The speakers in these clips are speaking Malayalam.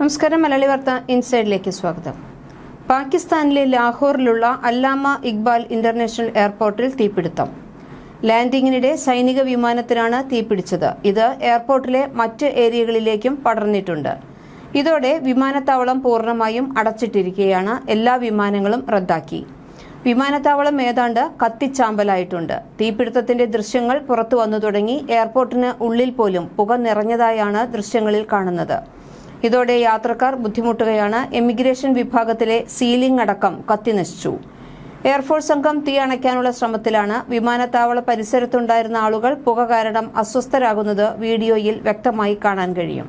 നമസ്കാരം മലയാളി വാർത്ത ഇൻസൈഡിലേക്ക് സ്വാഗതം. പാകിസ്ഥാനിലെ ലാഹോറിലുള്ള അല്ലാമ ഇക്ബാൽ ഇന്റർനാഷണൽ എയർപോർട്ടിൽ തീപിടുത്തം. ലാൻഡിങ്ങിനിടെ സൈനിക വിമാനത്തിനാണ് തീപിടിച്ചത്. ഇത് എയർപോർട്ടിലെ മറ്റ് ഏരിയകളിലേക്കും പടർന്നിട്ടുണ്ട്. ഇതോടെ വിമാനത്താവളം പൂർണമായും അടച്ചിട്ടിരിക്കുകയാണ് എല്ലാ വിമാനങ്ങളും റദ്ദാക്കി. വിമാനത്താവളം ഏതാണ്ട് കത്തിച്ചാമ്പലായിട്ടുണ്ട്. തീപിടുത്തത്തിന്റെ ദൃശ്യങ്ങൾ പുറത്തു വന്നു തുടങ്ങി എയർപോർട്ടിന് ഉള്ളിൽ പോലും പുക നിറഞ്ഞതായാണ് ദൃശ്യങ്ങളിൽ കാണുന്നത്. ഇതോടെ യാത്രക്കാർ ബുദ്ധിമുട്ടുകയാണ്. എമിഗ്രേഷൻ വിഭാഗത്തിലെ സീലിംഗ് അടക്കം കത്തിനശിച്ചു. എയർഫോഴ്സ് സംഘം തീ അണയ്ക്കാനുള്ള ശ്രമത്തിലാണ്. വിമാനത്താവള പരിസരത്തുണ്ടായിരുന്ന ആളുകൾ പുക കാരണം അസ്വസ്ഥരാകുന്നത് വീഡിയോയിൽ വ്യക്തമായി കാണാൻ കഴിയും.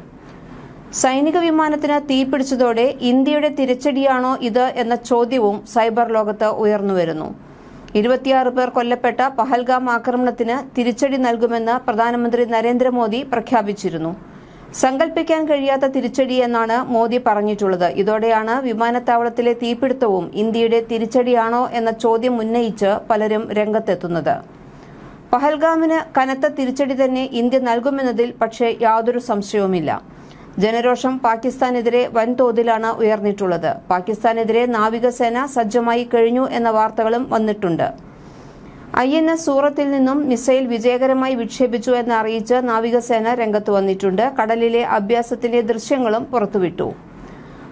സൈനിക വിമാനത്തിന് തീപിടിച്ചതോടെ ഇന്ത്യയുടെ തിരിച്ചടിയാണോ ഇത് എന്ന ചോദ്യവും സൈബർ ലോകത്ത് ഉയർന്നുവരുന്നു ഇരുപത്തിയാറ് പേർ കൊല്ലപ്പെട്ട പഹൽഗാം ആക്രമണത്തിന് തിരിച്ചടി നൽകുമെന്ന് പ്രധാനമന്ത്രി നരേന്ദ്രമോദി പ്രഖ്യാപിച്ചിരുന്നു. സങ്കല്പിക്കാൻ കഴിയാത്ത തിരിച്ചടിയെന്നാണ് മോദി പറഞ്ഞിട്ടുള്ളത്. ഇതോടെയാണ് വിമാനത്താവളത്തിലെ തീപിടുത്തവും ഇന്ത്യയുടെ തിരിച്ചടിയാണോ എന്ന ചോദ്യം ഉന്നയിച്ച് പലരും രംഗത്തെത്തുന്നത്. പഹൽഗാമിന് കനത്ത തിരിച്ചടി തന്നെ ഇന്ത്യ നൽകുമെന്നതിൽ പക്ഷേ യാതൊരു സംശയവുമില്ല. ജനരോഷം പാകിസ്ഥാനെതിരെ വൻതോതിലാണ് ഉയർന്നിട്ടുള്ളത്. പാകിസ്ഥാനെതിരെ നാവികസേന സജ്ജമായി കഴിഞ്ഞു എന്ന വാർത്തകളും വന്നിട്ടുണ്ട്. ഐ എൻ എസ് സൂറത്തിൽ നിന്നും മിസൈൽ വിജയകരമായി വിക്ഷേപിച്ചു എന്ന് അറിയിച്ച് നാവികസേന രംഗത്ത് വന്നിട്ടുണ്ട്. കടലിലെ അഭ്യാസത്തിന്റെ ദൃശ്യങ്ങളും പുറത്തുവിട്ടു.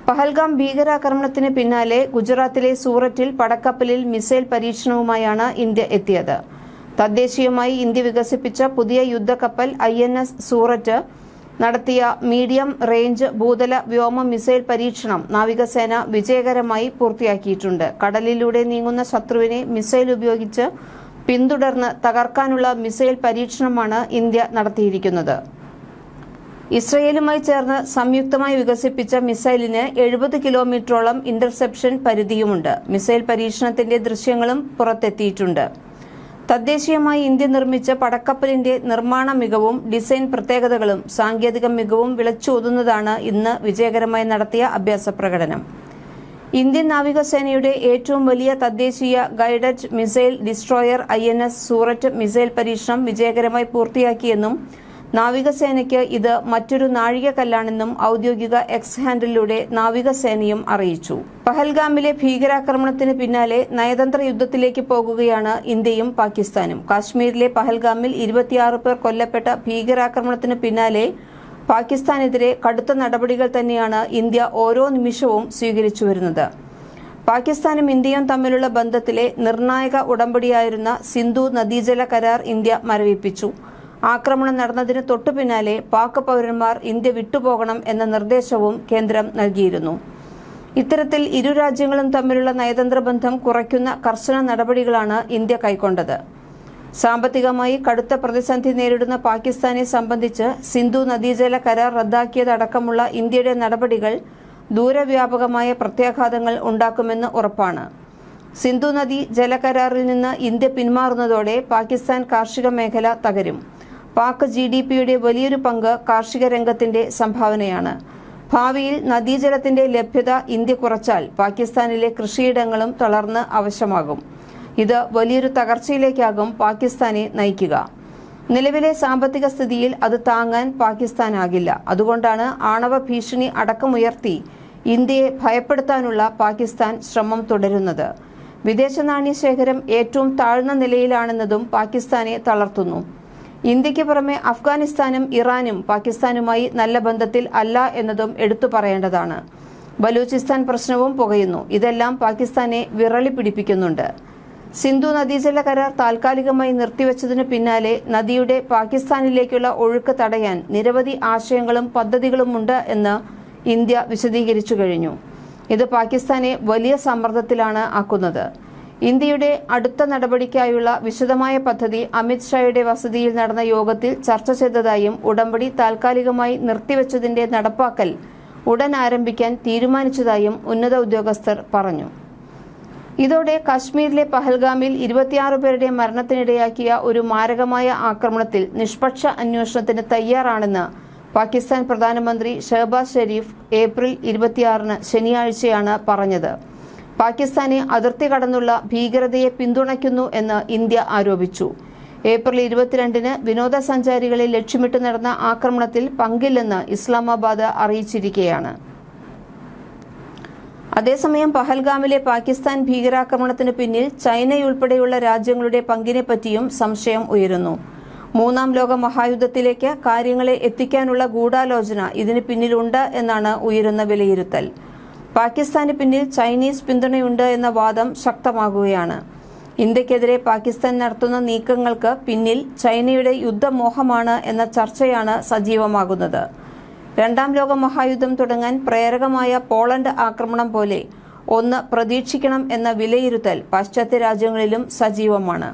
പഹൽഗാം ഭീകരാക്രമണത്തിന് പിന്നാലെ ഗുജറാത്തിലെ സൂററ്റിൽ പടക്കപ്പലിൽ മിസൈൽ പരീക്ഷണവുമായാണ് ഇന്ത്യ എത്തിയത്. തദ്ദേശീയമായി ഇന്ത്യ വികസിപ്പിച്ച പുതിയ യുദ്ധക്കപ്പൽ ഐ എൻ എസ് സൂററ്റ് നടത്തിയ മീഡിയം റേഞ്ച് ഭൂതല വ്യോമ മിസൈൽ പരീക്ഷണം നാവികസേന വിജയകരമായി പൂർത്തിയാക്കിയിട്ടുണ്ട്. കടലിലൂടെ നീങ്ങുന്ന ശത്രുവിനെ മിസൈൽ ഉപയോഗിച്ച് പിന്തുടർന്ന് തകർക്കാനുള്ള മിസൈൽ പരീക്ഷണമാണ് ഇന്ത്യ നടത്തിയിരിക്കുന്നത്. ഇസ്രയേലുമായി ചേർന്ന് സംയുക്തമായി വികസിപ്പിച്ച മിസൈലിന് എഴുപത് കിലോമീറ്ററോളം ഇന്റർസെപ്ഷൻ പരിധിയുമുണ്ട്. മിസൈൽ പരീക്ഷണത്തിന്റെ ദൃശ്യങ്ങളും പുറത്തെത്തിയിട്ടുണ്ട്. തദ്ദേശീയമായി ഇന്ത്യ നിർമ്മിച്ച പടക്കപ്പലിന്റെ നിർമ്മാണ മികവും ഡിസൈൻ പ്രത്യേകതകളും സാങ്കേതിക മികവും വിളച്ചോതുന്നതാണ് ഇന്ന് വിജയകരമായി നടത്തിയ അഭ്യാസ പ്രകടനം. ഇന്ത്യൻ നാവികസേനയുടെ ഏറ്റവും വലിയ തദ്ദേശീയ guided missile destroyer I N S Surat missile പരീക്ഷണം വിജയകരമായി പൂർത്തിയാക്കിയെന്നും നാവികസേനയ്ക്ക് ഇത് മറ്റൊരു നാഴികക്കല്ലാണെന്നും ഔദ്യോഗിക എക്സ് ഹാൻഡിലൂടെ നാവികസേനയും അറിയിച്ചു. പഹൽഗാമിലെ ഭീകരാക്രമണത്തിന് പിന്നാലെ നയതന്ത്ര യുദ്ധത്തിലേക്ക് പോകുകയാണ് ഇന്ത്യയും പാകിസ്ഥാനും. കാശ്മീരിലെ പഹൽഗാമിൽ ഇരുപത്തിയാറ് പേർ കൊല്ലപ്പെട്ട ഭീകരാക്രമണത്തിന് പിന്നാലെ പാകിസ്ഥാനെതിരെ കടുത്ത നടപടികൾ തന്നെയാണ് ഇന്ത്യ ഓരോ നിമിഷവും സ്വീകരിച്ചു വരുന്നത്. പാകിസ്ഥാനും ഇന്ത്യയും തമ്മിലുള്ള ബന്ധത്തിലെ നിർണായക ഉടമ്പടിയായിരുന്ന സിന്ധു നദീജല കരാർ ഇന്ത്യ മരവിപ്പിച്ചു. ആക്രമണം നടന്നതിന് തൊട്ടു പിന്നാലെ പാക് പൗരന്മാർ ഇന്ത്യ വിട്ടുപോകണം എന്ന നിർദ്ദേശവും കേന്ദ്രം നൽകിയിരുന്നു. ഇത്തരത്തിൽ ഇരു രാജ്യങ്ങളും തമ്മിലുള്ള നയതന്ത്ര ബന്ധം കുറയ്ക്കുന്ന കർശന നടപടികളാണ് ഇന്ത്യ കൈക്കൊണ്ടത്. സാമ്പത്തികമായി കടുത്ത പ്രതിസന്ധി നേരിടുന്ന പാകിസ്ഥാനെ സംബന്ധിച്ച് സിന്ധു നദീജല കരാർ റദ്ദാക്കിയതടക്കമുള്ള ഇന്ത്യയുടെ നടപടികൾ ദൂരവ്യാപകമായ പ്രത്യാഘാതങ്ങൾ ഉണ്ടാക്കുമെന്ന് ഉറപ്പാണ്. സിന്ധു നദി ജലകരാറിൽ നിന്ന് ഇന്ത്യ പിന്മാറുന്നതോടെ പാകിസ്ഥാൻ കാർഷിക മേഖല തകരും. പാക് ജി ഡി പിയുടെ വലിയൊരു പങ്ക് കാർഷിക രംഗത്തിന്റെ സംഭാവനയാണ്. ഭാവിയിൽ നദീജലത്തിന്റെ ലഭ്യത ഇന്ത്യ കുറച്ചാൽ പാകിസ്ഥാനിലെ കൃഷിയിടങ്ങളും തളർന്ന് അവശമാകും. ഇത് വലിയൊരു തകർച്ചയിലേക്കാകും പാകിസ്ഥാനെ നയിക്കുക. നിലവിലെ സാമ്പത്തിക സ്ഥിതിയിൽ അത് താങ്ങാൻ പാകിസ്ഥാനാകില്ല. അതുകൊണ്ടാണ് ആണവ ഭീഷണി അടക്കമുയർത്തി ഇന്ത്യയെ ഭയപ്പെടുത്താനുള്ള പാകിസ്ഥാൻ ശ്രമം തുടരുന്നത്. വിദേശ നാണ്യശേഖരം ഏറ്റവും താഴ്ന്ന നിലയിലാണെന്നതും പാകിസ്ഥാനെ തളർത്തുന്നു. ഇന്ത്യയ്ക്ക് പുറമെ അഫ്ഗാനിസ്ഥാനും ഇറാനും പാകിസ്ഥാനുമായി നല്ല ബന്ധത്തിൽ അല്ല എന്നതും എടുത്തു പറയേണ്ടതാണ്. ബലൂചിസ്ഥാൻ പ്രശ്നവും പുകയുന്നു. ഇതെല്ലാം പാകിസ്ഥാനെ വിറളി പിടിപ്പിക്കുന്നുണ്ട്. സിന്ധു നദീജല കരാർ താൽക്കാലികമായി നിർത്തിവച്ചതിനു പിന്നാലെ നദിയുടെ പാകിസ്ഥാനിലേക്കുള്ള ഒഴുക്ക് തടയാൻ നിരവധി ആശയങ്ങളും പദ്ധതികളുമുണ്ട് എന്ന് ഇന്ത്യ വിശദീകരിച്ചു കഴിഞ്ഞു. ഇത് പാകിസ്ഥാനെ വലിയ സമ്മർദ്ദത്തിലാണ് ആക്കുന്നത്. ഇന്ത്യയുടെ അടുത്ത നടപടിക്കായുള്ള വിശദമായ പദ്ധതി അമിത്ഷായുടെ വസതിയിൽ നടന്ന യോഗത്തിൽ ചർച്ച ചെയ്തതായും ഉടമ്പടി താൽക്കാലികമായി നിർത്തിവച്ചതിന്റെ നടപ്പാക്കൽ ഉടൻ ആരംഭിക്കാൻ തീരുമാനിച്ചതായും ഉന്നത ഉദ്യോഗസ്ഥർ പറഞ്ഞു. ഇതോടെ കശ്മീരിലെ പഹൽഗാമിൽ ഇരുപത്തിയാറ് പേരുടെ മരണത്തിനിടയാക്കിയ ഒരു മാരകമായ ആക്രമണത്തിൽ നിഷ്പക്ഷ അന്വേഷണത്തിന് തയ്യാറാണെന്ന് പാകിസ്ഥാൻ പ്രധാനമന്ത്രി ഷഹബാസ് ഷെരീഫ് ഏപ്രിൽ ഇരുപത്തിയാറിന് ശനിയാഴ്ചയാണ് പറഞ്ഞത്. പാകിസ്ഥാനെ അതിർത്തി കടന്നുള്ള ഭീകരതയെ പിന്തുണയ്ക്കുന്നു എന്ന് ഇന്ത്യ ആരോപിച്ചു. ഏപ്രിൽ ഇരുപത്തിരണ്ടിന് വിനോദസഞ്ചാരികളെ ലക്ഷ്യമിട്ട് നടന്ന ആക്രമണത്തിൽ പങ്കില്ലെന്ന് ഇസ്ലാമാബാദ് അറിയിച്ചിരിക്കുകയാണ് അതേസമയം പഹൽഗാമിലെ പാകിസ്ഥാൻ ഭീകരാക്രമണത്തിന് പിന്നിൽ ചൈനയുൾപ്പെടെയുള്ള രാജ്യങ്ങളുടെ പങ്കിനെപ്പറ്റിയും സംശയം ഉയരുന്നു. മൂന്നാം ലോക മഹായുദ്ധത്തിലേക്ക് കാര്യങ്ങളെ എത്തിക്കാനുള്ള ഗൂഢാലോചന ഇതിന് പിന്നിലുണ്ട് എന്നാണ് ഉയരുന്ന വിലയിരുത്തൽ. പാകിസ്ഥാന് പിന്നിൽ ചൈനീസ് പിന്തുണയുണ്ട് എന്ന വാദം ശക്തമാകുകയാണ്. ഇന്ത്യക്കെതിരെ പാകിസ്ഥാൻ നടത്തുന്ന നീക്കങ്ങൾക്ക് പിന്നിൽ ചൈനയുടെ യുദ്ധമോഹമാണ് എന്ന ചർച്ചയാണ് സജീവമാകുന്നത്. രണ്ടാം ലോക മഹായുദ്ധം തുടങ്ങാൻ പ്രേരകമായ പോളണ്ട് ആക്രമണം പോലെ ഒന്ന് പ്രതീക്ഷിക്കണം എന്ന വിലയിരുത്തൽ പാശ്ചാത്യ രാജ്യങ്ങളിലും സജീവമാണ്.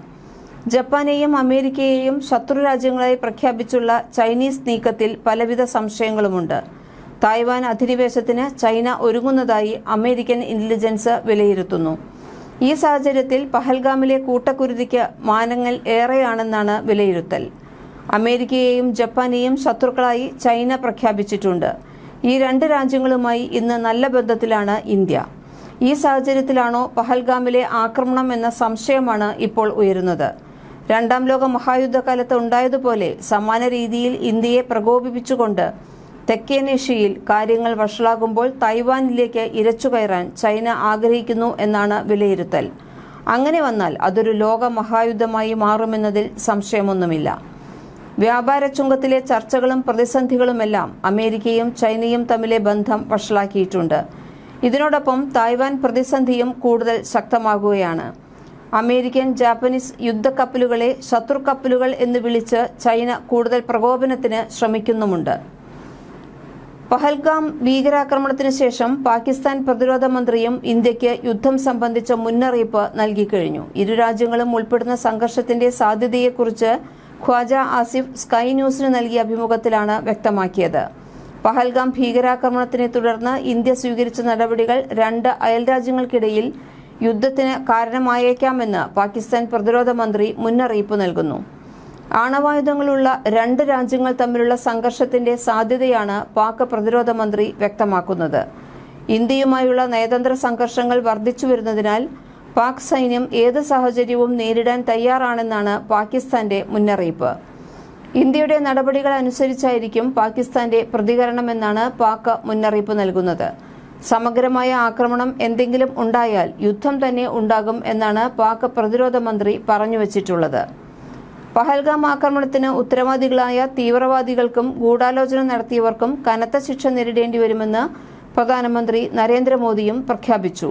ജപ്പാനെയും അമേരിക്കയെയും ശത്രു രാജ്യങ്ങളായി പ്രഖ്യാപിച്ചുള്ള ചൈനീസ് നീക്കത്തിൽ പലവിധ സംശയങ്ങളുമുണ്ട്. തായ്വാൻ അധിനിവേശത്തിന് ചൈന ഒരുങ്ങുന്നതായി അമേരിക്കൻ ഇന്റലിജൻസ് വിലയിരുത്തുന്നു. ഈ സാഹചര്യത്തിൽ പഹൽഗാമിലെ കൂട്ടക്കുരുതിക്ക് മാനങ്ങൾ ഏറെയാണെന്നാണ് വിലയിരുത്തൽ. അമേരിക്കയെയും ജപ്പാനെയും ശത്രുക്കളായി ചൈന പ്രഖ്യാപിച്ചിട്ടുണ്ട്. ഈ രണ്ട് രാജ്യങ്ങളുമായി ഇന്ന് നല്ല ബന്ധത്തിലാണ് ഇന്ത്യ. ഈ സാഹചര്യത്തിലാണോ പഹൽഗാമിലെ ആക്രമണം എന്ന സംശയമാണ് ഇപ്പോൾ ഉയരുന്നത്. രണ്ടാം ലോക മഹായുദ്ധകാലത്ത് ഉണ്ടായതുപോലെ സമാന രീതിയിൽ ഇന്ത്യയെ പ്രകോപിപ്പിച്ചുകൊണ്ട് തെക്കേനേഷ്യയിൽ കാര്യങ്ങൾ വഷളാകുമ്പോൾ തൈവാനിലേക്ക് ഇരച്ചുകയറാൻ ചൈന ആഗ്രഹിക്കുന്നു എന്നാണ് വിലയിരുത്തൽ. അങ്ങനെ വന്നാൽ അതൊരു ലോക മഹായുദ്ധമായി മാറുമെന്നതിൽ സംശയമൊന്നുമില്ല. വ്യാപാര ചുങ്കത്തിലെ ചർച്ചകളും പ്രതിസന്ധികളുമെല്ലാം അമേരിക്കയും ചൈനയും തമ്മിലെ ബന്ധം വഷളാക്കിയിട്ടുണ്ട്. ഇതിനോടൊപ്പം തായ്വാൻ പ്രതിസന്ധിയും കൂടുതൽ ശക്തമാകുകയാണ്. അമേരിക്കൻ ജാപ്പനീസ് യുദ്ധക്കപ്പലുകളെ ശത്രുക്കപ്പലുകൾ എന്ന് വിളിച്ച് ചൈന കൂടുതൽ പ്രകോപനത്തിന് ശ്രമിക്കുന്നുമുണ്ട്. പഹൽഗാം ഭീകരാക്രമണത്തിന് ശേഷം പാകിസ്ഥാൻ പ്രതിരോധ മന്ത്രിയും ഇന്ത്യയ്ക്ക് യുദ്ധം സംബന്ധിച്ച മുന്നറിയിപ്പ് നൽകിക്കഴിഞ്ഞു ഇരു രാജ്യങ്ങളും ഉൾപ്പെടുന്ന സംഘർഷത്തിന്റെ സാധ്യതയെക്കുറിച്ച് ഖ്വാജ ആസിഫ് സ്കൈ ന്യൂസിന് നൽകിയ അഭിമുഖത്തിലാണ് വ്യക്തമാക്കിയത്. പഹൽഗാം ഭീകരാക്രമണത്തിനെ തുടർന്ന് ഇന്ത്യ സ്വീകരിച്ച നടപടികൾ രണ്ട് അയൽരാജ്യങ്ങൾക്കിടയിൽ യുദ്ധത്തിന് കാരണമായേക്കാമെന്ന് പാകിസ്ഥാൻ പ്രതിരോധ മന്ത്രി മുന്നറിയിപ്പ് നൽകുന്നു. ആണവായുധങ്ങളുള്ള രണ്ട് രാജ്യങ്ങൾ തമ്മിലുള്ള സംഘർഷത്തിന്റെ സാധ്യതയാണ് പാക് പ്രതിരോധ മന്ത്രി വ്യക്തമാക്കുന്നത്. ഇന്ത്യയുമായുള്ള നയതന്ത്ര സംഘർഷങ്ങൾ വർദ്ധിച്ചു വരുന്നതിനാൽ പാക് സൈന്യം ഏത് സാഹചര്യവും നേരിടാൻ തയ്യാറാണെന്നാണ് പാകിസ്ഥാന്റെ മുന്നറിയിപ്പ്. ഇന്ത്യയുടെ നടപടികൾ അനുസരിച്ചായിരിക്കും പാകിസ്ഥാന്റെ പ്രതികരണമെന്നാണ് പാക് മുന്നറിയിപ്പ് നൽകുന്നത്. സമഗ്രമായ ആക്രമണം എന്തെങ്കിലും ഉണ്ടായാൽ യുദ്ധം തന്നെ ഉണ്ടാകും എന്നാണ് പാക് പ്രതിരോധ മന്ത്രി പറഞ്ഞു പറഞ്ഞുവച്ചിട്ടുള്ളത് പഹൽഗാം ആക്രമണത്തിന് ഉത്തരവാദികളായ തീവ്രവാദികൾക്കും ഗൂഢാലോചന നടത്തിയവർക്കും കനത്ത ശിക്ഷ നേരിടേണ്ടി വരുമെന്ന് പ്രധാനമന്ത്രി നരേന്ദ്രമോദിയും പ്രഖ്യാപിച്ചു.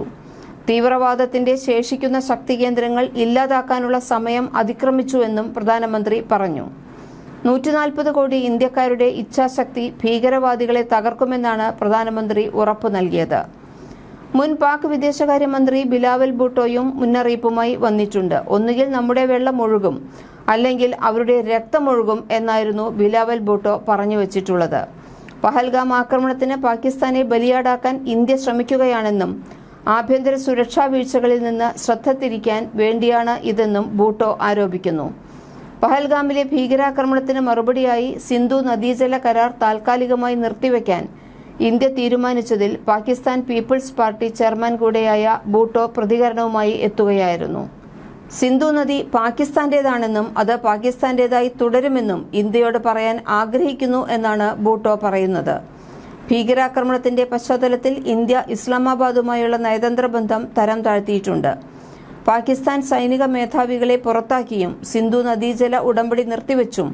തീവ്രവാദത്തിന്റെ ശേഷിക്കുന്ന ശക്തി കേന്ദ്രങ്ങൾ ഇല്ലാതാക്കാനുള്ള സമയം അതിക്രമിച്ചുവെന്നും പ്രധാനമന്ത്രി പറഞ്ഞു. നൂറ്റിനാൽപ്പത് കോടി ഇന്ത്യക്കാരുടെ ഇച്ഛാശക്തി ഭീകരവാദികളെ തകർക്കുമെന്നാണ് പ്രധാനമന്ത്രി ഉറപ്പു നൽകിയത്. മുൻ പാക് വിദേശകാര്യമന്ത്രി ബിലാവൽ ബൂട്ടോയും മുന്നറിയിപ്പുമായി വന്നിട്ടുണ്ട്. ഒന്നുകിൽ നമ്മുടെ വെള്ളം ഒഴുകും അല്ലെങ്കിൽ അവരുടെ രക്തമൊഴുകും എന്നായിരുന്നു ബിലാവൽ ബൂട്ടോ പറഞ്ഞു വച്ചിട്ടുള്ളത്. പഹൽഗാം ആക്രമണത്തിന് പാകിസ്ഥാനെ ബലിയാടാക്കാൻ ഇന്ത്യ ശ്രമിക്കുകയാണെന്നും ആഭ്യന്തര സുരക്ഷാ വീഴ്ചകളിൽ നിന്ന് ശ്രദ്ധ തിരിക്കാൻ വേണ്ടിയാണ് ഇതെന്നും ബൂട്ടോ ആരോപിക്കുന്നു. പഹൽഗാമിലെ ഭീകരാക്രമണത്തിന് മറുപടിയായി സിന്ധു നദീജല കരാർ താൽക്കാലികമായി നിർത്തിവെക്കാൻ ഇന്ത്യ തീരുമാനിച്ചതിൽ പാകിസ്ഥാൻ പീപ്പിൾസ് പാർട്ടി ചെയർമാൻ കൂടെയായ ബൂട്ടോ പ്രതികരണവുമായി എത്തുകയായിരുന്നു. സിന്ധു നദി പാകിസ്ഥാന്റേതാണെന്നും അത് പാകിസ്ഥാന്റേതായി തുടരുമെന്നും ഇന്ത്യയോട് പറയാൻ ആഗ്രഹിക്കുന്നു എന്നാണ് ബൂട്ടോ പറയുന്നത്. ഭീകരാക്രമണത്തിന്റെ പശ്ചാത്തലത്തിൽ ഇന്ത്യ ഇസ്ലാമാബാദുമായുള്ള നയതന്ത്ര ബന്ധം തരം താഴ്ത്തിയിട്ടുണ്ട്. പാകിസ്ഥാൻ സൈനിക മേധാവികളെ പുറത്താക്കിയും സിന്ധു നദീജല ഉടമ്പടി നിർത്തിവെച്ചും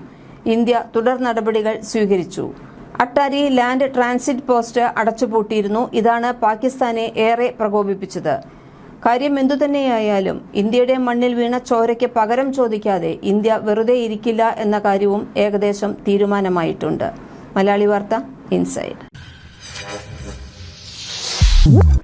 ഇന്ത്യ തുടർ നടപടികൾ സ്വീകരിച്ചു. അട്ടാരി ലാൻഡ് ട്രാൻസിറ്റ് പോസ്റ്റ് അടച്ചുപൂട്ടിയിരുന്നു. ഇതാണ് പാകിസ്ഥാനെ ഏറെ പ്രകോപിപ്പിച്ചത്. കാര്യം എന്തുതന്നെയായാലും ഇന്ത്യയുടെ മണ്ണിൽ വീണ ചോരയ്ക്ക് പകരം ചോദിക്കാതെ ഇന്ത്യ വെറുതെ ഇരിക്കില്ല എന്ന കാര്യവും ഏകദേശം തീരുമാനമായിട്ടുണ്ട്. മലയാളി വാർത്ത ഇൻസൈഡ്. Whoop.